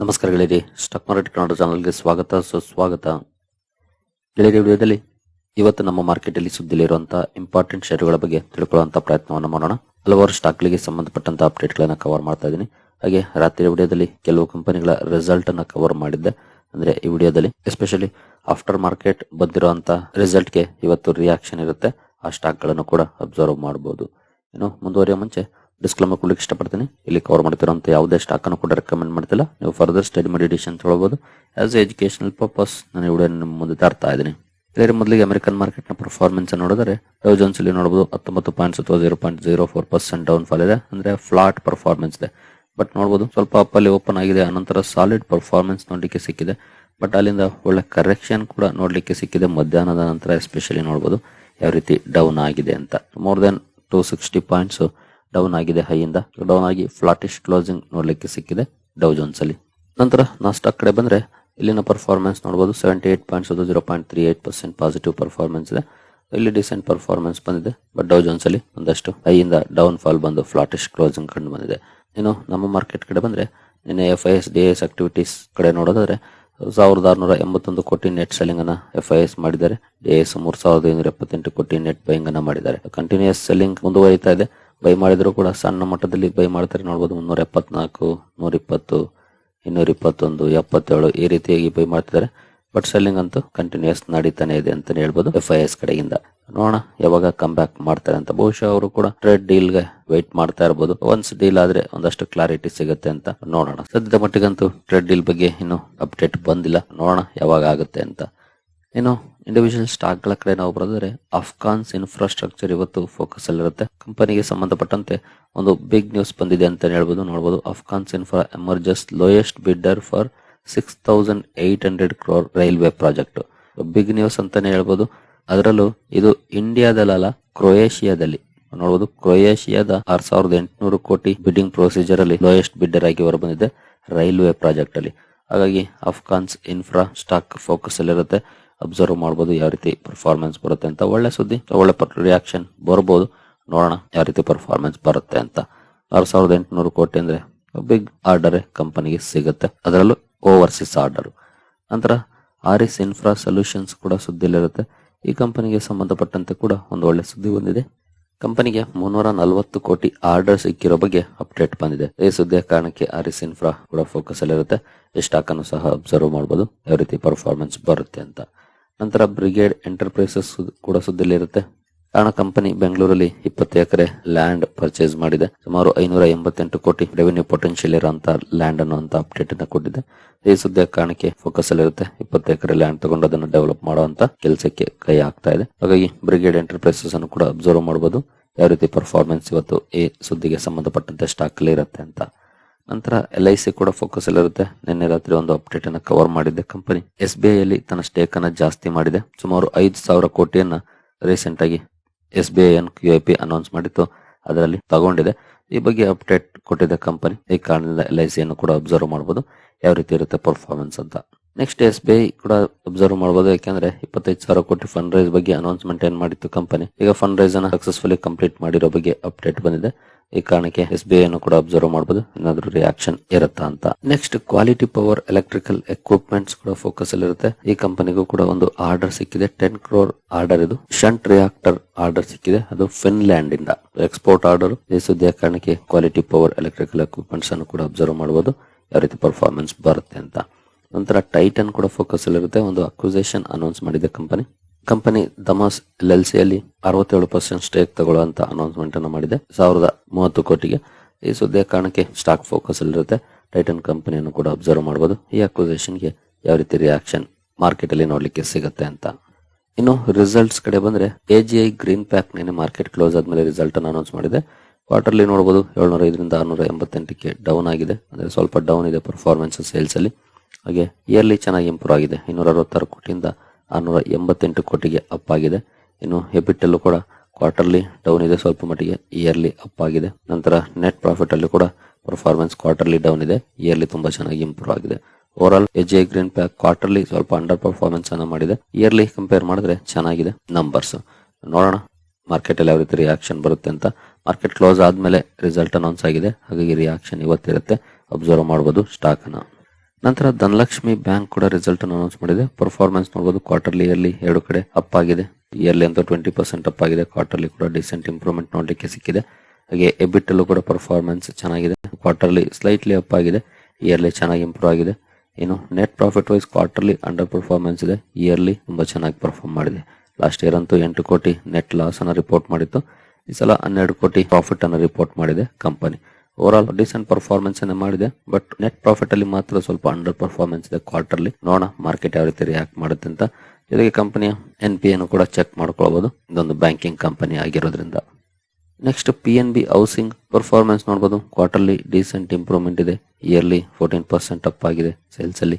ನಮಸ್ಕಾರ ಗೆಳೆಯರಿ, stock market Kannada ಚಾನಲ್ಗೆ ಸ್ವಾಗತ, ಸುಸ್ವಾಗತ. ಗೆಳೆಯರಿ ವಿಡಿಯೋದಲ್ಲಿ ಇವತ್ತು ನಮ್ಮ ಮಾರ್ಕೆಟಲ್ಲಿ ಸುದ್ದಿಲಿರುವಂತಹ ಇಂಪಾರ್ಟೆಂಟ್ ಷೇರುಗಳ ಬಗ್ಗೆ ತಿಳ್ಕೊಳ್ಳುವಂತ ಪ್ರಯತ್ನವನ್ನು ಮಾಡೋಣ. ಹಲವಾರು ಸ್ಟಾಕ್ಗಳಿಗೆ ಸಂಬಂಧಪಟ್ಟಂತ ಅಪ್ಡೇಟ್ಗಳನ್ನ ಕವರ್ ಮಾಡ್ತಾ ಇದ್ದೀನಿ. ಹಾಗೆ ರಾತ್ರಿ ವಿಡಿಯೋದಲ್ಲಿ ಕೆಲವು ಕಂಪನಿಗಳ ರಿಸಲ್ಟ್ ಅನ್ನ ಕವರ್ ಮಾಡಿದ್ದೆ. ಅಂದ್ರೆ ಈ ವಿಡಿಯೋದಲ್ಲಿ ಎಸ್ಪೆಷಲಿ ಆಫ್ಟರ್ ಮಾರ್ಕೆಟ್ ಬಂದಿರುವಂತಹ ರಿಸಲ್ಟ್ಗೆ ಇವತ್ತು ರಿಯಾಕ್ಷನ್ ಇರುತ್ತೆ. ಆ ಸ್ಟಾಕ್ಗಳನ್ನು ಕೂಡ ಅಬ್ಸರ್ವ್ ಮಾಡಬಹುದು ಇನ್ನು ಮುಂದುವರಿಯೋ ಮುಂಚೆ ಡಿಸ್ಕ್ಲೈಮರ್ ಕೊಡ್ಲಿಕ್ಕೆ ಇಷ್ಟಪಡ್ತೀನಿ. ಇಲ್ಲಿ ಕವರ್ ಮಾಡ್ತಿರೋಂಥ ಯಾವುದೇ ಸ್ಟಾಕ್ ಅನ್ನು ಕೂಡ ರೆಕಮೆಂಡ್ ಮಾಡ್ತಿಲ್ಲ. ನೀವು ಫರ್ದರ್ ಸ್ಟಡಿ ಮೆಡಿಟೇಷನ್ ಡಿಸಿಷನ್ ಹೇಳ್ಬೋದು ಆಸ್ ಎಜುಕೇಶನಲ್ ಪರ್ಪಸ್ ನಾನು ವಿಡಿಯೋ ನಿಮ್ಮ ಮುಂದೆ ತರ್ತಾ ಇದ್ದೀನಿ. ಬೇರೆ ಮೊದಲಿಗೆ ಅಮೆರಿಕನ್ ಮಾರ್ಕೆಟ್ನ ಪರ್ಫಾರ್ಮೆನ್ಸ್ ನೋಡಿದರೆ ಡೌ ಜೋನ್ಸ್ ಇಲ್ಲಿ ನೋಡಬಹುದು ಹತ್ತೊಂಬತ್ತು ಪಾಯಿಂಟ್ಸ್ ಅಥವಾ zero point zero four percent down fall ಇದೆ. ಅಂದ್ರೆ ಫ್ಲಾಟ್ ಪರ್ಫಾರ್ಮೆನ್ಸ್ ಇದೆ. ಬಟ್ ನೋಡಬಹುದು ಸ್ವಲ್ಪ ಅಪ್ ಅಲ್ಲಿ ಓಪನ್ ಆಗಿದೆ. ಅನಂತರ ಸಾಲಿಡ್ ಪರ್ಫಾರ್ಮೆನ್ಸ್ ನೋಡಲಿಕ್ಕೆ ಸಿಕ್ಕಿದೆ. ಬಟ್ ಅಲ್ಲಿಂದ ಒಳ್ಳೆ ಕರೆಕ್ಷನ್ ಕೂಡ ನೋಡ್ಲಿಕ್ಕೆ ಸಿಕ್ಕಿದೆ. ಮಧ್ಯಾಹ್ನದ ನಂತರ ಎಸ್ಪೆಷಲಿ ನೋಡಬಹುದು ಯಾವ ರೀತಿ ಡೌನ್ ಆಗಿದೆ ಅಂತ. More than two sixty points down ಆಗಿದೆ ಹೈಯಿಂದ. ಡೌನ್ ಆಗಿ ಫ್ಲಾಟಿಶ್ ಕ್ಲೋಸಿಂಗ್ ನೋಡ್ಲಿಕ್ಕೆ ಸಿಕ್ಕಿದೆ ಡೌ ಜೋನ್ಸ್ ಅಲ್ಲಿ. ನಂತರ ನಾಸ್ಟಾಕ್ ಕಡೆ ಬಂದ್ರೆ ಇಲ್ಲಿನ ಪರ್ಫಾರ್ಮೆನ್ಸ್ ನೋಡಬಹುದು ಸೆವೆಂಟಿ ಏಟ್ ಪಾಯಿಂಟ್ಸ್ ಅದು zero point three eight percent positive performance ಇದೆ. ಇಲ್ಲಿ ಡಿಸೆಂಟ್ ಪರ್ಫಾರ್ಮೆನ್ಸ್ ಬಂದಿದೆ ಬಟ್ ಡೌ ಜೋನ್ಸ್ ಅಲ್ಲಿ ಒಂದಷ್ಟು ಹೈಯಿಂದ ಡೌನ್ ಫಾಲ್ ಬಂದು ಫ್ಲಾಟಿಶ್ ಕ್ಲೋಸಿಂಗ್ ಕಂಡು ಬಂದಿದೆ. ಇನ್ನು ನಮ್ಮ ಮಾರ್ಕೆಟ್ ಕಡೆ ಬಂದ್ರೆ ನಿನ್ನೆ F I S D S activities ಕಡೆ ನೋಡೋದಾದ್ರೆ ಸಾವಿರದ ಆರುನೂರ ಎಂಬತ್ತೊಂದು ಕೋಟಿ ನೆಟ್ ಸೆಲ್ಲಿಂಗ್ ಅನ್ನ ಎಫ್ ಐ ಎಸ್ ಮಾಡಿದ್ದಾರೆ. ಡಿ ಎಸ್ ಮೂರ್ ಸಾವಿರದ ಐನೂರ ಎಪ್ಪತ್ತೆಂಟು ಕೋಟಿ ನೆಟ್ ಬೈಂಗ್ ಅನ್ನ ಮಾಡಿದ್ದಾರೆ. ಕಂಟಿನ್ಯೂಸ್ ಸೆಲ್ಲಿಂಗ್ ಮುಂದುವರಿತಾ ಇದೆ. ಬೈ ಮಾಡಿದ್ರು ಕೂಡ ಸಣ್ಣ ಮಟ್ಟದಲ್ಲಿ ಬೈ ಮಾಡ್ತಾರೆ. ನೋಡಬಹುದು ಮುನ್ನೂರ ಎಪ್ಪತ್ನಾಲ್ಕು ನೂರ ಇಪ್ಪತ್ತು ಇನ್ನೂರ ಇಪ್ಪತ್ತೊಂದು ಎಪ್ಪತ್ತೇಳು ಈ ರೀತಿಯಾಗಿ ಬೈ ಮಾಡ್ತಿದ್ದಾರೆ. ಬಟ್ ಸೆಲ್ಲಿಂಗ್ ಅಂತೂ ಕಂಟಿನ್ಯೂಸ್ ನಡೀತಾನೆ ಇದೆ ಅಂತ ಹೇಳ್ಬೋದು ಎಫ್ ಐ ಎಸ್ ಕಡೆಯಿಂದ. ನೋಡೋಣ ಯಾವಾಗ ಕಮ್ ಬ್ಯಾಕ್ ಮಾಡ್ತಾರೆ ಅಂತ. ಬಹುಶಃ ಅವರು ಕೂಡ ಟ್ರೇಡ್ ಡೀಲ್ಗೆ ಮಾಡ್ತಾ ಇರಬಹುದು ಒನ್ಸ್ ಡೀಲ್ ಆದ್ರೆ ಒಂದಷ್ಟು ಕ್ಲಾರಿಟಿ ಸಿಗುತ್ತೆ ಅಂತ ನೋಡೋಣ. ಸದ್ಯದ ಮಟ್ಟಿಗಂತೂ ಟ್ರೇಡ್ ಡೀಲ್ ಬಗ್ಗೆ ಇನ್ನು ಅಪ್ಡೇಟ್ ಬಂದಿಲ್ಲ. ನೋಡೋಣ ಯಾವಾಗ ಆಗುತ್ತೆ ಅಂತ. ಇನ್ನು ಇಂಡಿವಿಜುವಲ್ ಸ್ಟಾಕ್ಗಳ ಕಡೆ ನಾವು ಬರೆದರೆ ಅಫ್ಘಾನ್ಸ್ ಇನ್ಫ್ರಾಸ್ಟ್ರಕ್ಚರ್ ಇವತ್ತು ಫೋಕಸ್ ಅಲ್ಲಿರುತ್ತೆ ಕಂಪನಿಗೆ ಸಂಬಂಧಪಟ್ಟಂತೆ ಒಂದು ಬಿಗ್ ನ್ಯೂಸ್ ಬಂದಿದೆ ಅಂತ ಹೇಳ್ಬೋದು ನೋಡಬಹುದು Afcons infra emerges lowest bidder for six thousand eight hundred crore railway project big news ಅಂತಾನೆ ಹೇಳ್ಬೋದು. ಅದರಲ್ಲೂ ಇದು ಇಂಡಿಯಾದಲ್ಲ ಕ್ರೊಯೇಷಿಯಾದಲ್ಲಿ ನೋಡಬಹುದು ಕ್ರೊಯೇಷಿಯಾದ ಆರ್ ಸಾವಿರದ ಎಂಟುನೂರು ಕೋಟಿ ಬಿಡ್ಡಿಂಗ್ ಪ್ರೊಸೀಜರ್ ಅಲ್ಲಿ ಲೋಯೆಸ್ಟ್ ಬಿಡ್ಡರ್ ಆಗಿ ಹೊರಬಂದಿದೆ ರೈಲ್ವೆ ಪ್ರಾಜೆಕ್ಟ್ ಅಲ್ಲಿ. ಹಾಗಾಗಿ ಅಫ್ಘಾನ್ಸ್ ಇನ್ಫ್ರಾ ಸ್ಟಾಕ್ ಫೋಕಸ್ ಅಲ್ಲಿರುತ್ತೆ. ಅಬ್ಸರ್ವ್ ಮಾಡಬಹುದು ಯಾವ ರೀತಿ ಪರ್ಫಾರ್ಮೆನ್ಸ್ ಬರುತ್ತೆ ಅಂತ. ಒಳ್ಳೆ ಸುದ್ದಿ, ಒಳ್ಳೆ ರಿಯಾಕ್ಷನ್ ಬರ್ಬೋದು. ನೋಡೋಣ ಯಾವ ರೀತಿ ಪರ್ಫಾರ್ಮೆನ್ಸ್ ಬರುತ್ತೆ ಅಂತ. ಆರು ಸಾವಿರದ ಎಂಟುನೂರು ಕೋಟಿ ಅಂದ್ರೆ ಬಿಗ್ ಆರ್ಡರ್ ಕಂಪನಿಗೆ ಸಿಗುತ್ತೆ. ಅದರಲ್ಲೂ ಓವರ್ಸೀಸ್ ಆರ್ಡರ್ ನಂತರ ಆರಿಸ್ ಇನ್ಫ್ರಾ ಸೊಲ್ಯೂಷನ್ಸ್ ಕೂಡ ಸುದ್ದಿಲಿರುತ್ತೆ ಈ ಕಂಪನಿಗೆ ಸಂಬಂಧಪಟ್ಟಂತೆ ಕೂಡ ಒಂದು ಒಳ್ಳೆ ಸುದ್ದಿ ಬಂದಿದೆ. ಕಂಪನಿಗೆ ಮುನ್ನೂರ ನಲವತ್ತು ಕೋಟಿ ಆರ್ಡರ್ ಸಿಕ್ಕಿರೋ ಬಗ್ಗೆ ಅಪ್ಡೇಟ್ ಬಂದಿದೆ. ಈ ಸುದ್ದಿಯ ಕಾರಣಕ್ಕೆ ಆರಿಸ್ ಇನ್ಫ್ರಾ ಕೂಡ ಫೋಕಸ್ ಅಲ್ಲಿರುತ್ತೆ. ಸ್ಟಾಕ್ ಅನ್ನು ಸಹ ಅಬ್ಸರ್ವ್ ಮಾಡಬಹುದು ಯಾವ ರೀತಿ ಪರ್ಫಾರ್ಮೆನ್ಸ್ ಬರುತ್ತೆ ಅಂತ. ನಂತರ ಬ್ರಿಗೇಡ್ ಎಂಟರ್ಪ್ರೈಸಸ್ ಕೂಡ ಸುದ್ದಿಲಿರುತ್ತೆ ಕಾರಣ ಕಂಪನಿ ಬೆಂಗಳೂರಲ್ಲಿ ಇಪ್ಪತ್ತು ಎಕರೆ ಲ್ಯಾಂಡ್ ಪರ್ಚೇಸ್ ಮಾಡಿದೆ. ಸುಮಾರು ಐನೂರ ಎಂಬತ್ತೆಂಟು ಕೋಟಿ ರೆವೆನ್ಯೂ ಪೊಟೆನ್ಶಿಯಲ್ ಇರುವಂತಹ ಲ್ಯಾಂಡ್ ಅನ್ನುವಂತ ಅಪ್ಡೇಟ್ ಅನ್ನು ಕೊಟ್ಟಿದೆ. ಈ ಸುದ್ದಿಯ ಕಾರಣಕ್ಕೆ ಫೋಕಸ್ ಅಲ್ಲಿರುತ್ತೆ ಇಪ್ಪತ್ತು ಎಕರೆ ಲ್ಯಾಂಡ್ ತಗೊಂಡು ಅದನ್ನು ಡೆವಲಪ್ ಮಾಡುವಂತ ಕೆಲಸಕ್ಕೆ ಕೈ ಹಾಕ್ತಾ ಇದೆ. ಹಾಗಾಗಿ ಬ್ರಿಗೇಡ್ ಎಂಟರ್ಪ್ರೈಸಸ್ ಅನ್ನು ಕೂಡ ಅಬ್ಸರ್ವ್ ಮಾಡಬಹುದು ಯಾವ ರೀತಿ ಪರ್ಫಾರ್ಮೆನ್ಸ್ ಇವತ್ತು ಈ ಸುದ್ದಿಗೆ ಸಂಬಂಧಪಟ್ಟಂತೆ ಸ್ಟಾಕ್ ಅಲ್ಲಿ ಇರುತ್ತೆ ಅಂತ ನಂತರ ಎಲ್ ಐ ಸಿ ಕೂಡ ಫೋಕಸ್ ಅಲ್ಲಿರುತ್ತೆ ನಿನ್ನೆ ರಾತ್ರಿ ಒಂದು ಅಪ್ಡೇಟ್ ಅನ್ನ ಕವರ್ ಮಾಡಿದೆ ಕಂಪನಿ ಎಸ್ ಬಿ ಐ ಅಲ್ಲಿ ತನ್ನ ಸ್ಟೇಕ್ ಅನ್ನ ಜಾಸ್ತಿ ಮಾಡಿದೆ. ಸುಮಾರು ಐದು ಸಾವಿರ ಕೋಟಿಯನ್ನ ರೀಸೆಂಟ್ ಆಗಿ ಎಸ್ ಬಿ ಐ ಅನ್ ಕ್ಯೂ ಐ ಪಿ ಅನೌನ್ಸ್ ಮಾಡಿತ್ತು. ಅದರಲ್ಲಿ ತಗೊಂಡಿದೆ. ಈ ಬಗ್ಗೆ ಅಪ್ಡೇಟ್ ಕೊಟ್ಟಿದೆ ಕಂಪನಿ ಈ ಕಾರಣದಿಂದ ಎಲ್ ಐ ಸಿ ಅನ್ನು ಕೂಡ ಅಬ್ಸರ್ವ್ ಮಾಡಬಹುದು ಯಾವ ರೀತಿ ಇರುತ್ತೆ ಪರ್ಫಾರ್ಮೆನ್ಸ್ ಅಂತ. ನೆಕ್ಸ್ಟ್ ಎಸ್ ಬಿ ಐ ಕೂಡ ಅಬ್ಸರ್ವ್ ಮಾಡಬಹುದು ಯಾಕಂದ್ರೆ ಇಪ್ಪತ್ತೈದು ಸಾವಿರ ಕೋಟಿ ಫಂಡ್ ರೈಸ್ ಬಗ್ಗೆ ಅನೌನ್ಸ್ಮೆಂಟ್ ಏನ್ ಮಾಡಿತ್ತು ಕಂಪನಿ ಈಗ ಫಂಡ್ ರೈಸ್ ಅನ್ನ ಸಕ್ಸಸ್ಫುಲಿ ಕಂಪ್ಲೀಟ್ ಮಾಡಿರೋ ಬಗ್ಗೆ ಅಪ್ಡೇಟ್ ಬಂದಿದೆ. ಈ ಕಾರಣಕ್ಕೆ ಎಸ್ ಬಿ ಐ ಅನ್ನು ಕೂಡ ಅಬ್ಸರ್ವ್ ಮಾಡಬಹುದು ಏನಾದ್ರೂ ರಿಯಾಕ್ಷನ್ ಇರುತ್ತಾ ಅಂತ. Next quality power electrical equipments ಕೂಡ ಫೋಕಸ್ ಅಲ್ಲಿ ಇರುತ್ತೆ. ಈ ಕಂಪನಿಗೂ ಕೂಡ ಒಂದು ಆರ್ಡರ್ ಸಿಕ್ಕಿದೆ. ಟೆನ್ ಕ್ರೋರ್ ಆರ್ಡರ್ ಇದು. ಶಂಟ್ ರಿಯಾಕ್ಟರ್ ಆರ್ಡರ್ ಸಿಕ್ಕಿದೆ. ಅದು ಫಿನ್ಲ್ಯಾಂಡ್ ಇಂದ ಎಕ್ಸ್ಪೋರ್ಟ್ ಆರ್ಡರ್ ಈ ಸುದ್ದಿಯ ಕಾರಣಕ್ಕೆ ಕ್ವಾಲಿಟಿ ಪವರ್ ಎಲೆಕ್ಟ್ರಿಕಲ್ ಎಕ್ವಿಪ್ಮೆಂಟ್ಸ್ ಅನ್ನು ಕೂಡ ಅಬ್ಸರ್ವ್ ಮಾಡಬಹುದು ಯಾವ ರೀತಿ ಪರ್ಫಾರ್ಮೆನ್ಸ್ ಬರುತ್ತೆ ಅಂತ. ನಂತರ ಟೈಟನ್ ಕೂಡ ಫೋಕಸ್ ಅಲ್ಲಿರುತ್ತೆ ಒಂದು ಅಕ್ವಿಸೇಷನ್ ಅನೌನ್ಸ್ ಮಾಡಿದೆ company company Damas L L C ಅಲ್ಲಿ ಅರವತ್ತೇಳು ಪರ್ಸೆಂಟ್ ಸ್ಟೇಕ್ ತಗೊಳ್ಳುವಂತ ಅನೌನ್ಸ್ಮೆಂಟ್ ಅನ್ನು ಮಾಡಿದೆ. ಸಾವಿರದ ಮೂವತ್ತು ಕೋಟಿಗೆ. ಈ ಸುದ್ದಿಯ ಕಾರಣಕ್ಕೆ ಸ್ಟಾಕ್ ಫೋಕಸ್ ಅಲ್ಲಿರುತ್ತೆ ಟೈಟನ್ ಕಂಪನಿಯನ್ನು ಕೂಡ ಅಬ್ಸರ್ವ್ ಮಾಡಬಹುದು ಈ ಅಕ್ವಿಸೇಷನ್ಗೆ ಯಾವ ರೀತಿ ರಿಯಾಕ್ಷನ್ ಮಾರ್ಕೆಟ್ ಅಲ್ಲಿ ನೋಡ್ಲಿಕ್ಕೆ ಸಿಗುತ್ತೆ ಅಂತ. ಇನ್ನು ರಿಸಲ್ಟ್ಸ್ ಕಡೆ ಬಂದ್ರೆ ಎಜಿಐ ಗ್ರೀನ್ ಪ್ಯಾಕ್ ನಿನ್ನೆ ಮಾರ್ಕೆಟ್ ಕ್ಲೋಸ್ ಆದ್ಮೇಲೆ ರಿಸಲ್ಟ್ ಅನ್ನು ಅನೌನ್ಸ್ ಮಾಡಿದೆ. ಕ್ವಾರ್ಟರ್ಲಿ ನೋಡಬಹುದು ಏಳ್ನೂರ ಐದರಿಂದ ಆರ್ನೂರ ಎಂಬತ್ತೆಂಟಕ್ಕೆ ಡೌನ್ ಆಗಿದೆ. ಅಂದ್ರೆ ಸ್ವಲ್ಪ ಡೌನ್ ಇದೆ ಪರ್ಫಾರ್ಮೆನ್ಸ್ ಸೇಲ್ಸ್ ಅಲ್ಲಿ. ಹಾಗೆ ಇಯರ್ಲಿ ಚೆನ್ನಾಗಿ ಇಂಪ್ರೂವ್ ಆಗಿದೆ. ಇನ್ನೂರ ಅರವತ್ತಾರು ಕೋಟಿಯಿಂದ ಆರ್ನೂರ ಎಂಬತ್ತೆಂಟು ಕೋಟಿಗೆ ಅಪ್ ಆಗಿದೆ. ಇನ್ನು ಹೆಬಿಟ್ ಅಲ್ಲೂ ಕೂಡ ಕ್ವಾರ್ಟರ್ಲಿ ಡೌನ್ ಇದೆ ಸ್ವಲ್ಪ ಮಟ್ಟಿಗೆ ಇಯರ್ಲಿ ಅಪ್ ಆಗಿದೆ. ನಂತರ ನೆಟ್ ಪ್ರಾಫಿಟ್ ಅಲ್ಲಿ ಕೂಡ ಪರ್ಫಾರ್ಮೆನ್ಸ್ ಕ್ವಾರ್ಟರ್ಲಿ ಡೌನ್ ಇದೆ. ಇಯರ್ಲಿ ತುಂಬಾ ಚೆನ್ನಾಗಿ ಇಂಪ್ರೂವ್ ಆಗಿದೆ. ಓವರ್ ಆಲ್ ಎಜ್ ಗ್ರೀನ್ ಪ್ಯಾಕ್ ಕ್ವಾರ್ಟರ್ಲಿ ಸ್ವಲ್ಪ ಅಂಡರ್ ಪರ್ಫಾರ್ಮೆನ್ಸ್ ಅನ್ನ ಮಾಡಿದೆ. ಇಯರ್ಲಿ ಕಂಪೇರ್ ಮಾಡಿದ್ರೆ ಚೆನ್ನಾಗಿದೆ ನಂಬರ್ಸ್ ನೋಡೋಣ ಮಾರ್ಕೆಟ್ ಅಲ್ಲಿ ಯಾವ ರೀತಿ ರಿಯಾಕ್ಷನ್ ಬರುತ್ತೆ ಅಂತ. ಮಾರ್ಕೆಟ್ ಕ್ಲೋಸ್ ಆದ್ಮೇಲೆ ರಿಸಲ್ಟ್ ಅನೌನ್ಸ್ ಆಗಿದೆ. ಹಾಗಾಗಿ ರಿಯಾಕ್ಷನ್ ಇವತ್ತಿರುತ್ತೆ ಅಬ್ಸರ್ವ್ ಮಾಡಬಹುದು ಸ್ಟಾಕ್ ಅನ್ನ. ನಂತರ ಧನಲಕ್ಷ್ಮಿ ಬ್ಯಾಂಕ್ ಕೂಡ ರಿಸಲ್ಟ್ ಅನ್ನು ಅನೌನ್ಸ್ ಮಾಡಿದೆ. ಪರ್ಫಾರ್ಮೆನ್ಸ್ ನೋಡಬಹುದು ಕ್ವಾರ್ಟರ್ಲಿ ಇಯರ್ಲಿ ಎರಡು ಕಡೆ ಅಪ್ ಆಗಿದೆ. ಇಯರ್ಲಿ ಅಂತ ಟ್ವೆಂಟಿ ಪರ್ಸೆಂಟ್ ಅಪ್ ಆಗಿದೆ. ಕ್ವಾರ್ಟರ್ಲಿ ಕೂಡ ಡಿಸೆಂಟ್ ಇಂಪ್ರೂವ್ಮೆಂಟ್ ನೋಡಲಿಕ್ಕೆ ಸಿಕ್ಕಿದೆ. ಹಾಗೆ ಎಬಿಟ್ ಅಲ್ಲೂ ಕೂಡ ಪರ್ಫಾರ್ಮೆನ್ಸ್ ಚೆನ್ನಾಗಿದೆ. ಕ್ವಾರ್ಟರ್ಲಿ ಸ್ಲೈಟ್ಲಿ ಅಪ್ ಆಗಿದೆ. ಇಯರ್ಲಿ ಚೆನ್ನಾಗಿ ಇಂಪ್ರೂವ್ ಆಗಿದೆ. ಇನ್ನು net profit wise quarterly under performance ಇದೆ. ಇಯರ್ಲಿ ತುಂಬಾ ಚೆನ್ನಾಗಿ ಪರ್ಫಾರ್ಮ್ ಮಾಡಿದೆ. ಲಾಸ್ಟ್ ಇಯರ್ ಅಂತೂ ಎಂಟು ಕೋಟಿ ನೆಟ್ ಲಾಸ್ ಅನ್ನ ರಿಪೋರ್ಟ್ ಮಾಡಿತ್ತು. ಈ ಸಲ ಹನ್ನೆರಡು ಕೋಟಿ ಪ್ರಾಫಿಟ್ ಅನ್ನು ರಿಪೋರ್ಟ್ ಮಾಡಿದೆ company overall decent performance ಅನ್ನ ಮಾಡಿದೆ. ಬಟ್ ನೆಟ್ ಪ್ರಾಫಿಟ್ ಅಲ್ಲಿ ಮಾತ್ರ ಸ್ವಲ್ಪ ಅಂಡರ್ ಪರ್ಫಾರ್ಮೆನ್ಸ್ ಇದೆ ಕ್ವಾರ್ಟರ್ಲಿ ನೋಡೋಣ ಮಾರ್ಕೆಟ್ ಯಾವ ರೀತಿ ರಿಯಾಕ್ಟ್ ಮಾಡುತ್ತೆ ಅಂತ. ಜೊತೆಗೆ ಕಂಪನಿಯ ಎನ್ ಪಿ ಅನ್ನು ಕೂಡ ಚೆಕ್ ಮಾಡ್ಕೊಳ್ಬಹುದು ಇದೊಂದು ಬ್ಯಾಂಕಿಂಗ್ ಕಂಪನಿ ಆಗಿರೋದ್ರಿಂದ. Next P N B housing performance ನೋಡಬಹುದು ಕ್ವಾರ್ಟರ್ಲಿ ಡೀಸೆಂಟ್ ಇಂಪ್ರೂವ್ಮೆಂಟ್ ಇದೆ. ಇಯರ್ಲಿ ಫೋರ್ಟೀನ್ ಪರ್ಸೆಂಟ್ ಅಪ್ ಆಗಿದೆ ಸೇಲ್ಸ್ ಅಲ್ಲಿ.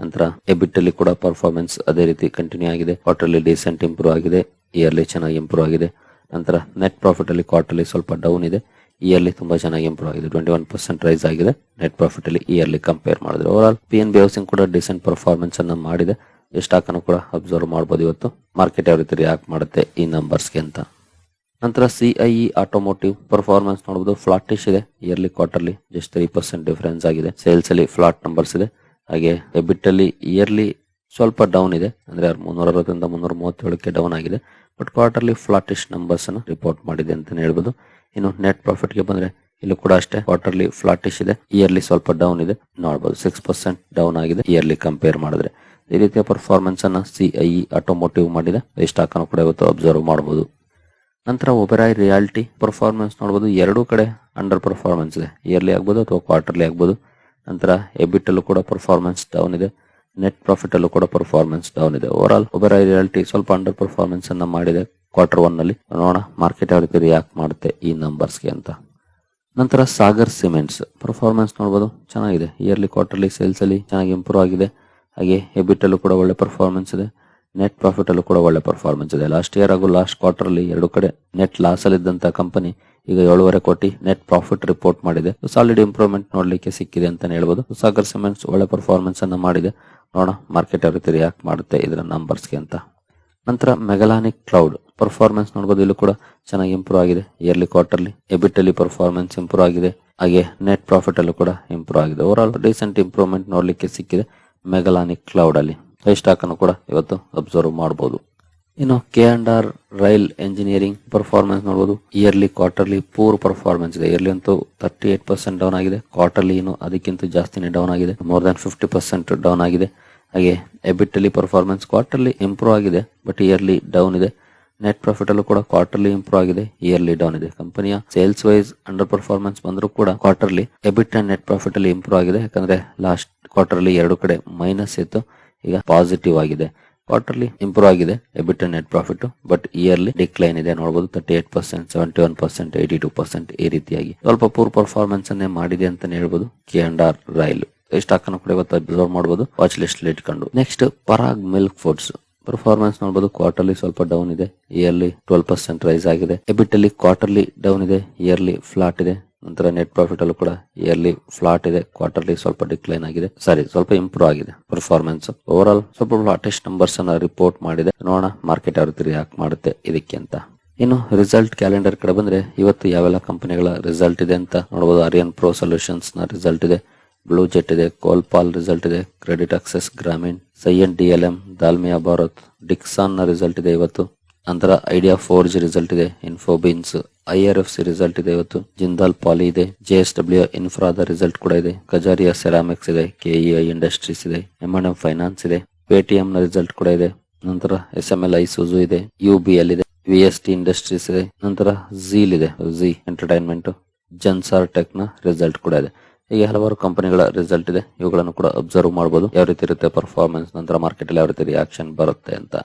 ನಂತರ ಎಬಿಟ್ ಅಲ್ಲಿ ಕೂಡ ಪರ್ಫಾರ್ಮೆನ್ಸ್ ಅದೇ ರೀತಿ ಕಂಟಿನ್ಯೂ ಆಗಿದೆ. ಕ್ವಾರ್ಟರ್ಲಿ ಡೀಸೆಂಟ್ ಇಂಪ್ರೂವ್ ಆಗಿದೆ. ಇಯರ್ಲಿ ಚೆನ್ನಾಗಿ ಇಂಪ್ರೂವ್ ಆಗಿದೆ. ನಂತರ ನೆಟ್ ಪ್ರಾಫಿಟ್ ಅಲ್ಲಿ ಕ್ವಾರ್ಟರ್ಲಿ ಸ್ವಲ್ಪ ಡೌನ್ ಇದೆ. ಇಯರ್ಲಿ ತುಂಬಾ ಚೆನ್ನಾಗಿ ಇಂಪ್ರೂವ್ ಆಗಿದೆ. ಟ್ವೆಂಟಿ ಒನ್ ಪರ್ಸೆಂಟ್ ರೈಸ್ ಆಗಿದೆ. ನೆಟ್ ಪ್ರಾಫಿಟ್ ಅಲ್ಲಿ ಇಯರ್ಲಿ ಕಂಪೇರ್ ಮಾಡಿದ್ರೆ overall P N B housing ಕೂಡ ಡಿಸೆಂಟ್ ಪರ್ಫಾರ್ಮೆನ್ಸ್ ಅನ್ನ ಮಾಡಿದೆ. ಈ ಸ್ಟಾಕ್ ಅನ್ನು ಕೂಡ ಅಬ್ಸರ್ವ್ ಮಾಡಬಹುದು ಇವತ್ತು. ಮಾರ್ಕೆಟ್ ಯಾವ ರೀತಿ ರಿಯಾಕ್ಟ್ ಮಾಡುತ್ತೆ ಈ ನಂಬರ್ಸ್ಗೆ ಅಂತ. ನಂತರ ಸಿಐಇ ಆಟೋಮೋಟಿವ್ ಪರ್ಫಾರ್ಮೆನ್ಸ್ ನೋಡಬಹುದು ಫ್ಲಾಟಿಶ್ ಇದೆ. Yearly quarterly just three percent difference ಆಗಿದೆ. ಸೇಲ್ಸ್ ಅಲ್ಲಿ ಫ್ಲಾಟ್ ನಂಬರ್ಸ್ ಇದೆ. ಹಾಗೆ ಎಬಿಟ್ ಅಲ್ಲಿ ಇಯರ್ಲಿ ಸ್ವಲ್ಪ ಡೌನ್ ಇದೆ. ಅಂದ್ರೆ ಮುನ್ನೂರ ಅರವತ್ತರಿಂದ ಮುನ್ನೂರ ಮೂವತ್ತೇಳಕ್ಕೆ ಡೌನ್ ಆಗಿದೆ. ಬಟ್ ಕ್ವಾರ್ಟರ್ಲಿ ಫ್ಲಾಟಿಶ್ ನಂಬರ್ಸ್ ಅನ್ನು ರಿಪೋರ್ಟ್ ಮಾಡಿದೆ ಅಂತ ಹೇಳ್ಬೋದು. ಇನ್ನು ನೆಟ್ ಪ್ರಾಫಿಟ್ಗೆ ಬಂದ್ರೆ ಇಲ್ಲೂ ಕೂಡ ಅಷ್ಟೇ. ಕ್ವಾರ್ಟರ್ಲಿ ಫ್ಲಾಟಿಶ್ ಇದೆ. ಇಯರ್ಲಿ ಸ್ವಲ್ಪ ಡೌನ್ ಇದೆ. ನೋಡಬಹುದು ಸಿಕ್ಸ್ ಪರ್ಸೆಂಟ್ ಡೌನ್ ಆಗಿದೆ. ಇಯರ್ಲಿ ಕಂಪೇರ್ ಮಾಡಿದ್ರೆ ಈ ರೀತಿಯ ಪರ್ಫಾರ್ಮೆನ್ಸ್ ಅನ್ನ ಸಿಐಇ ಆಟೋಮೋಟಿವ್ ಮಾಡಿದೆ. ಈ ಸ್ಟಾಕ್ ಅನ್ನು ಕೂಡ ಇವತ್ತು ಅಬ್ಸರ್ವ್ ಮಾಡಬಹುದು ನಂತರ ಒಬೆರಾಯ್ ರಿಯಾಲಿಟಿ ಪರ್ಫಾರ್ಮೆನ್ಸ್ ನೋಡಬಹುದು ಎರಡೂ ಕಡೆ ಅಂಡರ್ ಪರ್ಫಾರ್ಮೆನ್ಸ್ ಇದೆ. ಇಯರ್ಲಿ ಆಗ್ಬೋದು ಅಥವಾ ಕ್ವಾರ್ಟರ್ಲಿ ಆಗ್ಬೋದು. ನಂತರ ಎಬಿಟ್ ಅಲ್ಲೂ ಕೂಡ ಪರ್ಫಾರ್ಮೆನ್ಸ್ ಡೌನ್ ಇದೆ. ನೆಟ್ ಪ್ರಾಫಿಟ್ ಅಲ್ಲೂ ಕೂಡ ಪರ್ಫಾರ್ಮೆನ್ಸ್ ಡೌನ್ ಇದೆ. ಓವರ್ ಆಲ್ ಒಬೆರಾಯ್ ರಿಯಾಲಿಟಿ ಸ್ವಲ್ಪ ಅಂಡರ್ ಪರ್ಫಾರ್ಮೆನ್ಸ್ ಅನ್ನ ಮಾಡಿದೆ. ಕ್ವಾರ್ಟರ್ ಒನ್ನಲ್ಲಿ. ನೋಡೋಣ ಮಾರ್ಕೆಟ್ ಯಾವ ರೀತಿ ರಿಯಾಕ್ಟ್ ಮಾಡುತ್ತೆ ಈ ನಂಬರ್ಸ್ಗೆ ಅಂತ. ನಂತರ ಸಾಗರ್ ಸಿಮೆಂಟ್ಸ್ ಪರ್ಫಾರ್ಮೆನ್ಸ್ ನೋಡಬಹುದು ಚೆನ್ನಾಗಿದೆ. ಇಯರ್ಲಿ ಕ್ವಾರ್ಟರ್ಲಿ ಸೇಲ್ಸ್ ಅಲ್ಲಿ ಚೆನ್ನಾಗಿ ಇಂಪ್ರೂವ್ ಆಗಿದೆ. ಹಾಗೆ ಎಬಿಟ್ ಅಲ್ಲೂ ಕೂಡ ಒಳ್ಳೆ ಪರ್ಫಾರ್ಮೆನ್ಸ್ ಇದೆ. ನೆಟ್ ಪ್ರಾಫಿಟ್ ಅಲ್ಲೂ ಕೂಡ ಒಳ್ಳೆ ಪರ್ಫಾರ್ಮೆನ್ಸ್ ಇದೆ. ಲಾಸ್ಟ್ ಇಯರ್ ಹಾಗೂ ಲಾಸ್ಟ್ ಕ್ವಾರ್ಟರ್ ಅಲ್ಲಿ ಎರಡು ಕಡೆ ನೆಟ್ ಲಾಸ್ ಅಲ್ಲಿ ಇದ್ದಂತಹ ಕಂಪನಿ ಈಗ ಏಳುವರೆ ಕೋಟಿ ನೆಟ್ ಪ್ರಾಫಿಟ್ ರಿಪೋರ್ಟ್ ಮಾಡಿದೆ. ಸಾಲಿಡ್ ಇಂಪ್ರೂವ್ಮೆಂಟ್ ನೋಡ್ಲಿಕ್ಕೆ ಸಿಕ್ಕಿದೆ ಅಂತ ಹೇಳ್ಬೋದು. ಸಾಗರ್ ಸಿಮೆಂಟ್ಸ್ ಒಳ್ಳೆ ಪರ್ಫಾರ್ಮೆನ್ಸ್ ಅನ್ನ ಮಾಡಿದೆ. ನೋಡೋಣ ಮಾರ್ಕೆಟ್ ಯಾವ ರೀತಿ ರಿಯಾಕ್ಟ್ ಮಾಡುತ್ತೆ ಇದರ ನಂಬರ್ಸ್ಗೆ ಅಂತ. ನಂತರ ಮೆಗಲಾನಿಕ್ ಕ್ಲೌಡ್ ಪರ್ಫಾರ್ಮೆನ್ಸ್ ನೋಡಬಹುದು ಇಲ್ಲೂ ಕೂಡ ಚೆನ್ನಾಗಿ ಇಂಪ್ರೂವ್ ಆಗಿದೆ. ಇಯರ್ಲಿ ಕ್ವಾರ್ಟರ್ಲಿ ಎಬಿಟ್ ಅಲ್ಲಿ ಪರ್ಫಾರ್ಮೆನ್ಸ್ ಇಂಪ್ರೂವ್ ಆಗಿದೆ. ಹಾಗೆ ನೆಟ್ ಪ್ರಾಫಿಟ್ ಅಲ್ಲೂ ಕೂಡ ಇಂಪ್ರೂವ್ ಆಗಿದೆ. ಓವರ್ ಆಲ್ ರೀಸೆಂಟ್ ಇಂಪ್ರೂವ್ಮೆಂಟ್ ನೋಡ್ಲಿಕ್ಕೆ ಸಿಕ್ಕಿದೆ ಮೆಗಲಾನಿಕ್ ಕ್ಲೌಡ್ ಅಲ್ಲಿ. ಸ್ಟಾಕ್ ಅನ್ನು ಕೂಡ ಇವತ್ತು ಅಬ್ಸರ್ವ್ ಮಾಡಬಹುದು ಇನ್ನು K and R rail engineering performance ನೋಡಬಹುದು ಇಯರ್ಲಿ ಕ್ವಾರ್ಟರ್ಲಿ ಪೂರ್ ಪರ್ಫಾರ್ಮೆನ್ಸ್ ಇದೆ. ಇಯರ್ಲಿ ಅಂತೂ ತರ್ಟಿ ಏಟ್ ಪರ್ಸೆಂಟ್ ಡೌನ್ ಆಗಿದೆ. ಕ್ವಾರ್ಟರ್ಲಿ ಏನು ಅದಕ್ಕಿಂತ ಜಾಸ್ತಿನೇ ಡೌನ್ ಆಗಿದೆ. More than fifty percent down ಆಗಿದೆ. ಹಾಗೆ ಎಬಿಟಲ್ಲಿ ಪರ್ಫಾರ್ಮೆನ್ಸ್ ಕ್ವಾರ್ಟರ್ಲಿ ಇಂಪ್ರೂವ್ ಆಗಿದೆ ಬಟ್ ಇಯರ್ಲಿ ಡೌನ್ ಇದೆ. ನೆಟ್ ಪ್ರಾಫಿಟ್ ಅಲ್ಲೂ ಕೂಡ ಕ್ವಾರ್ಟರ್ಲಿ ಇಂಪ್ರೂವ್ ಆಗಿದೆ ಇಯರ್ಲಿ ಡೌನ್ ಇದೆ. ಕಂಪನಿಯ ಸೇಲ್ಸ್ ವೈಸ್ ಅಂಡರ್ ಪರ್ಫಾರ್ಮೆನ್ಸ್ ಬಂದರೂ ಕೂಡ quarterly EBIT and net profit ಅಲ್ಲಿ ಇಂಪ್ರೂವ್ ಆಗಿದೆ. ಯಾಕಂದ್ರೆ ಲಾಸ್ಟ್ ಕ್ವಾರ್ಟರ್ಲಿ ಎರಡು ಕಡೆ ಮೈನಸ್ ಇತ್ತು. ಈಗ ಪಾಸಿಟಿವ್ ಆಗಿದೆ. ಕ್ವಾರ್ಟರ್ಲಿ ಇಂಪ್ರೂವ್ ಆಗಿದೆ. EBIT net profit but yearly decline ಇದೆ. ನೋಡಬಹುದು thirty eight percent seventy one percent eighty two percent ಈ ರೀತಿಯಾಗಿ. ಸ್ವಲ್ಪ ಪೂರ್ ಪರ್ಫಾರ್ಮೆನ್ಸ್ ಅನ್ನೇ ಮಾಡಿದೆ ಅಂತ ಹೇಳ್ಬಹುದು K and R rail. Stock ಅನ್ನು ಕೂಡ ಇವತ್ತು ಅಬ್ಸರ್ವ್ ಮಾಡಬಹುದು ವಾಚ್ ಲಿಸ್ಟ್ ಇಟ್ಕೊಂಡು. Next Parag milk foods performance ನೋಡಬಹುದು ಕ್ವಾರ್ಟರ್ಲಿ ಸ್ವಲ್ಪ ಡೌನ್ ಇದೆ. ಇಯರ್ಲಿ ಟ್ವೆಲ್ ಪರ್ಸೆಂಟ್ ರೈಸ್ ಆಗಿದೆ. ಎಬಿಟ್ ಅಲ್ಲಿ ಕ್ವಾರ್ಟರ್ಲಿ ಡೌನ್ ಇದೆ. ಇಯರ್ಲಿ ಫ್ಲಾಟ್ ಇದೆ. ನಂತರ ನೆಟ್ ಪ್ರಾಫಿಟ್ ಅಲ್ಲೂ ಕೂಡ ಇಯರ್ಲಿ ಫ್ಲಾಟ್ ಇದೆ ಕ್ವಾರ್ಟರ್ಲಿ ಸ್ವಲ್ಪ ಡಿಕ್ಲೈನ್ ಆಗಿದೆ. ಸಾರಿ ಸ್ವಲ್ಪ ಇಂಪ್ರೂವ್ ಆಗಿದೆ ಪರ್ಫಾರ್ಮೆನ್ಸ್ ಓವರ್ ಆಲ್ ಸ್ವಲ್ಪ ಲಾಟೆಸ್ಟ್ ನಂಬರ್ಸ್ ಅನ್ನ ರಿಪೋರ್ಟ್ ಮಾಡಿದೆ. ನೋಡೋಣ ಮಾರ್ಕೆಟ್ ಯಾವ ರೀತಿ ರಿಯಾಕ್ಟ್ ಮಾಡುತ್ತೆ ಇದಕ್ಕೆ ಅಂತ. ಇನ್ನು ರಿಸಲ್ಟ್ ಕ್ಯಾಲೆಂಡರ್ ಕಡೆ ಬಂದ್ರೆ ಇವತ್ತು ಯಾವೆಲ್ಲ ಕಂಪನಿಗಳ ರಿಸಲ್ಟ್ ಇದೆ ಅಂತ ನೋಡಬಹುದು ಆರ್ಯನ್ ಪ್ರೋ ಸೊಲ್ಯೂಷನ್ಸ್ನ ರಿಸಲ್ಟ್ ಇದೆ ಬ್ಲೂ ಜೆಟ್ ಇದೆ ಕೋಲ್ಪಾಲ್ ರಿಸಲ್ಟ್ ಇದೆ CreditAccess Grameen Cyient D L M Dalmia Bharat ಡಿಕ್ಸಾನ್ನ result ಇದೆ ಇವತ್ತು. ನಂತರ ಐಡಿಯಾ ಫೋರ್ ಜಿ ರಿಸಲ್ಟ್ ಇದೆ Infobeans I R F C result ಇದೆ ಇವತ್ತು ಜಿಂದಾಲ್ ಪಾಲಿ ಇದೆ ಜೆ ಎಸ್ ಡಬ್ಲ್ಯೂ ಇನ್ಫ್ರಾದ ರಿಸಲ್ಟ್ ಕೂಡ ಇದೆ ಕಜಾರಿಯಾ ಸೆರಾಮಿಕ್ಸ್ ಇದೆ ಕೆಇಐ ಇಂಡಸ್ಟ್ರೀಸ್ ಇದೆ ಎಂ ಎಂ ಫೈನಾನ್ಸ್ ಇದೆ ಪೇಟಿಎಂ ನ ರಿಸಲ್ಟ್ ಕೂಡ ಇದೆ, ನಂತರ S M L Isuzu ಇದೆ ಯು ಬಿ ಎಲ್ ಇದೆ ವಿ ಎಸ್ ಟಿ ಇಂಡಸ್ಟ್ರೀಸ್ ಇದೆ, ನಂತರ ಝೀಲ್ ಇದೆ ಝಿ ಎಂಟರ್ಟೈನ್ಮೆಂಟ್ ಜನ್ಸಾರ್ ಟೆಕ್ನ ರಿಸಲ್ಟ್ ಕೂಡ ಇದೆ. ಹೀಗೆ ಹಲವಾರು ಕಂಪನಿಗಳ ರಿಸಲ್ಟ್ ಇದೆ, ಇವುಗಳನ್ನು ಕೂಡ ಅಬ್ಸರ್ವ್ ಮಾಡಬಹುದು ಯಾವ ರೀತಿ ಇರುತ್ತೆ ಪರ್ಫಾರ್ಮೆನ್ಸ್ ನಂತರ ಮಾರ್ಕೆಟ್ ಅಲ್ಲಿ ಯಾವ ರೀತಿ ರಿಯಾಕ್ಷನ್ ಬರುತ್ತೆ ಅಂತ.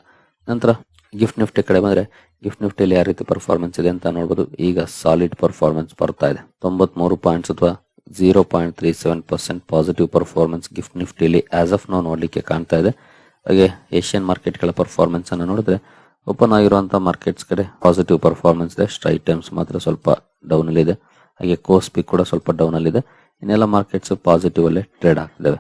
ನಂತರ ಗಿಫ್ಟ್ ನಿಫ್ಟಿ ಕಡೆ ಬಂದರೆ ಗಿಫ್ಟ್ ನಿಫ್ಟಿಯಲ್ಲಿ ಯಾವ ರೀತಿ ಪರ್ಫಾರ್ಮೆನ್ಸ್ ಇದೆ ಅಂತ ನೋಡಬಹುದು ಈಗ ಸಾಲಿಡ್ ಪರ್ಫಾರ್ಮೆನ್ಸ್ ಬರ್ತಾ ಇದೆ. ತೊಂಬತ್ ಮೂರು ಪಾಯಿಂಟ್ಸ್ ಅಥವಾ zero point three seven percent positive performance GIFT ನಿಫ್ಟಿಯಲ್ಲಿ as of ನಾವು ನೋಡಲಿಕ್ಕೆ ಕಾಣ್ತಾ ಇದೆ. ಹಾಗೆ ಏಷ್ಯನ್ ಮಾರ್ಕೆಟ್ಗಳ ಪರ್ಫಾರ್ಮೆನ್ಸ್ ಅನ್ನು ನೋಡಿದ್ರೆ ಓಪನ್ ಆಗಿರುವಂತಹ ಮಾರ್ಕೆಟ್ಸ್ ಕಡೆ ಪಾಸಿಟಿವ್ ಪರ್ಫಾರ್ಮೆನ್ಸ್ ಇದೆ. ಸ್ಟ್ರೈಟ್ ಟೈಮ್ಸ್ ಮಾತ್ರ ಸ್ವಲ್ಪ ಡೌನ್ ಅಲ್ಲಿ ಇದೆ. ಹಾಗೆ ಕೋಸ್ಪಿ ಕೂಡ ಸ್ವಲ್ಪ ಡೌನ್ ಅಲ್ಲಿ ಇದೆ. ಇನ್ನೆಲ್ಲ ಮಾರ್ಕೆಟ್ಸ್ ಪಾಸಿಟಿವ್ ಅಲ್ಲೇ ಟ್ರೇಡ್ ಆಗ್ತಿದ್ದಾವೆ.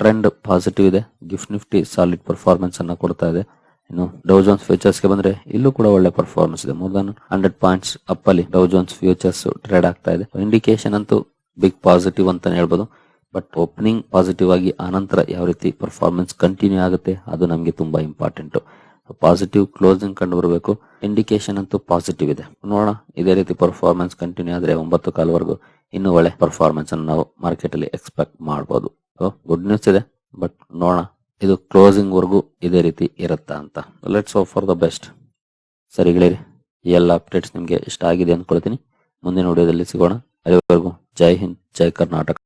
ಟ್ರೆಂಡ್ ಪಾಸಿಟಿವ್ ಇದೆ. ಗಿಫ್ಟ್ ನಿಫ್ಟಿ ಸಾಲಿಡ್ ಪರ್ಫಾರ್ಮೆನ್ಸ್ ಅನ್ನ ಕೊಡ್ತಾ ಇದೆ. ಇನ್ನು ಡೌ ಜೋನ್ಸ್ ಫ್ಯೂಚರ್ಸ್ಗೆ ಬಂದ್ರೆ ಇಲ್ಲೂ ಕೂಡ ಒಳ್ಳೆ ಪರ್ಫಾರ್ಮೆನ್ಸ್ ಇದೆ. More than hundred points up ಅಲ್ಲಿ ಡೌ ಜೋನ್ಸ್ ಫ್ಯೂಚರ್ಸ್ ಟ್ರೇಡ್ ಆಗ್ತಾ ಇದೆ. ಇಂಡಿಕೇಶನ್ ಅಂತೂ ಬಿಗ್ ಪಾಸಿಟಿವ್ ಅಂತಾನೆ ಹೇಳ್ಬೋದು. ಬಟ್ ಓಪನಿಂಗ್ ಪಾಸಿಟಿವ್ ಆಗಿ ಆನಂತರ ಯಾವ ರೀತಿ ಪರ್ಫಾರ್ಮೆನ್ಸ್ ಕಂಟಿನ್ಯೂ ಆಗುತ್ತೆ, ಅದು ನಮಗೆ ತುಂಬಾ ಇಂಪಾರ್ಟೆಂಟ್ ಪಾಸಿಟಿವ್ ಕ್ಲೋಸಿಂಗ್ ಕಂಡು ಬರಬೇಕು. ಇಂಡಿಕೇಶನ್ ಅಂತೂ ಪಾಸಿಟಿವ್ ಇದೆ. ನೋಡೋಣ, ಇದೇ ರೀತಿ ಪರ್ಫಾರ್ಮೆನ್ಸ್ ಕಂಟಿನ್ಯೂ ಆದ್ರೆ ಒಂಬತ್ತು ಕಾಲವರೆಗೂ ಇನ್ನೂ ಒಳ್ಳೆ ಪರ್ಫಾರ್ಮೆನ್ಸ್ ಅನ್ನು ನಾವು ಮಾರ್ಕೆಟ್ ಅಲ್ಲಿ ಎಕ್ಸ್ಪೆಕ್ಟ್ ಮಾಡಬಹುದು ಗುಡ್ ನ್ಯೂಸ್ ಇದೆ ಬಟ್ ನೋಡೋಣ. ಇದು ಕ್ಲೋಸಿಂಗ್ ವರೆಗೂ ಇದೇ ರೀತಿ ಇರುತ್ತಾ ಅಂತ. Let's hope for the best ಸರಿ ಗೆಳೆಯರಿ ಎಲ್ಲ ಅಪ್ಡೇಟ್ಸ್ ನಿಮಗೆ ಇಷ್ಟ ಆಗಿದೆ ಅಂದ್ಕೊಳ್ತೀನಿ ಮುಂದಿನ ವಿಡಿಯೋದಲ್ಲಿ ಸಿಗೋಣ. ಅಲ್ಲಿವರೆಗೂ ಜೈ ಹಿಂದ್, ಜೈ ಕರ್ನಾಟಕ.